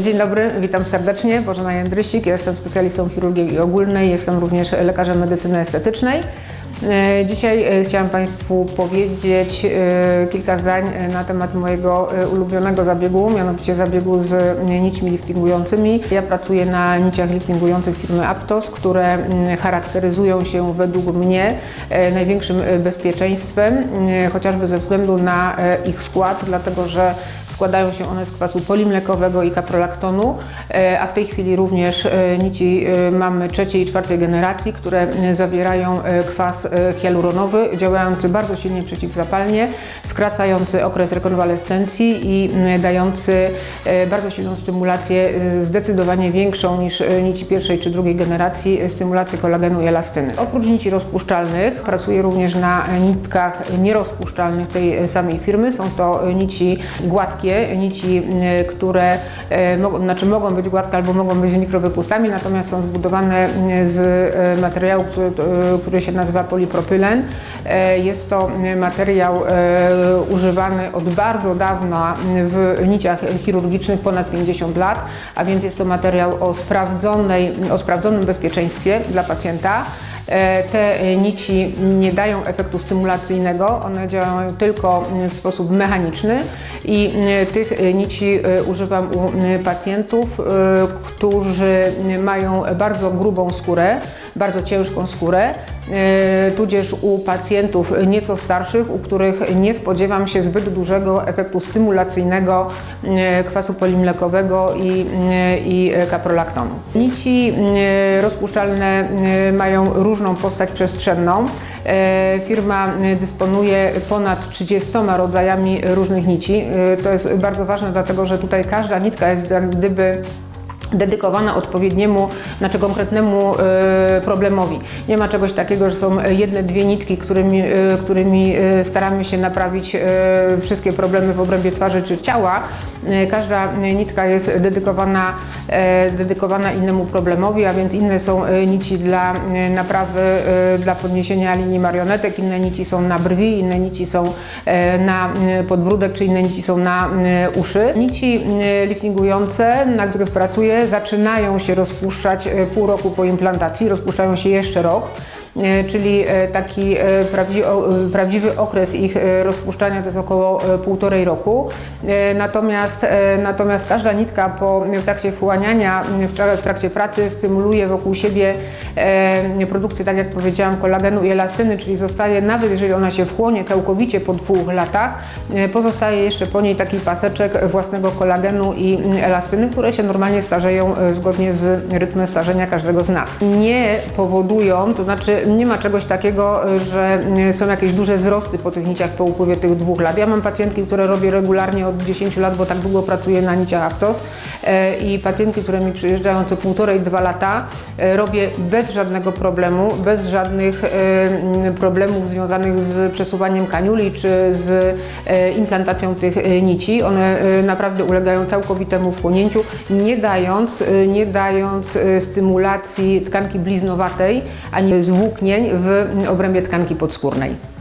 Dzień dobry, witam serdecznie. Bożena Jędrysik, jestem specjalistą chirurgii ogólnej, jestem również lekarzem medycyny estetycznej. E, Dzisiaj e, chciałam Państwu powiedzieć e, kilka zdań na temat mojego ulubionego zabiegu, mianowicie zabiegu z nićmi liftingującymi. Ja pracuję na niciach liftingujących firmy Aptos, które mm, charakteryzują się według mnie największym bezpieczeństwem, chociażby ze względu na ich skład, dlatego że Składają się one z kwasu polimlekowego i kaprolaktonu, e, a w tej chwili również e, nici e, mamy trzeciej i czwartej generacji, które zawierają kwas hialuronowy, działający bardzo silnie przeciwzapalnie, skracający okres rekonwalescencji i dający bardzo silną stymulację, zdecydowanie większą niż nici pierwszej czy drugiej generacji, stymulację kolagenu i elastyny. Oprócz nici rozpuszczalnych pracuję również na nitkach nierozpuszczalnych tej samej firmy. Są to nici gładkie, nici, e, które e, mogą, znaczy mogą być gładkie albo mogą być z mikrowypustami, natomiast są zbudowane e, z materiału, który, który się nazywa polipropylen. Jest to materiał używany od bardzo dawna w niciach chirurgicznych, ponad 50 lat, a więc jest to materiał o, sprawdzonej, o sprawdzonym bezpieczeństwie dla pacjenta. E, Te e, nici nie dają efektu stymulacyjnego, one działają tylko m, w sposób mechaniczny i m, tych e, nici używam u m, pacjentów, którzy mają bardzo grubą skórę, bardzo ciężką skórę, tudzież u pacjentów nieco starszych, u których nie spodziewam się zbyt dużego efektu stymulacyjnego e, kwasu polimlekowego i, e, i kaprolaktonu. Nici e, rozpuszczalne e, mają różną postać przestrzenną. E, Firma e, dysponuje ponad 30 rodzajami różnych nici. E, To jest bardzo ważne, dlatego że tutaj każda nitka jest jak gdyby dedykowana odpowiedniemu, znaczy konkretnemu e, problemowi. Nie ma czegoś takiego, że są jedne, dwie nitki, którymi, e, którymi e, staramy się naprawić wszystkie problemy w obrębie twarzy czy ciała. Każda nitka jest dedykowana, dedykowana innemu problemowi, a więc inne są nici dla naprawy, dla podniesienia linii marionetek, inne nici są na brwi, inne nici są na podbródek, czy inne nici są na uszy. Nici liftingujące, na których pracuję, zaczynają się rozpuszczać e, pół roku po implantacji, rozpuszczają się jeszcze rok. E, czyli e, taki e, prawdziwy okres ich rozpuszczania to jest około półtorej roku. Natomiast, natomiast każda nitka po, w trakcie wchłaniania, w tra- w trakcie pracy stymuluje wokół siebie produkcję, tak jak powiedziałam, kolagenu i elastyny, czyli zostaje, nawet jeżeli ona się wchłonie całkowicie po dwóch latach, pozostaje jeszcze po niej taki paseczek własnego kolagenu i elastyny, które się normalnie starzeją zgodnie z rytmem starzenia każdego z nas. Nie powodują, to znaczy nie ma czegoś takiego, że e, są jakieś duże wzrosty po tych niciach po upływie tych dwóch lat. Ja mam pacjentki, które robię regularnie od 10 lat, bo tak długo pracuję na niciach Aptos e, i pacjentki, które mi przyjeżdżają co półtorej, dwa lata, e, robię bez żadnego problemu, bez żadnych problemów związanych z przesuwaniem kaniuli czy z implantacją tych nici. One naprawdę ulegają całkowitemu wchłonięciu, nie dając, nie dając stymulacji tkanki bliznowatej ani w obrębie tkanki podskórnej.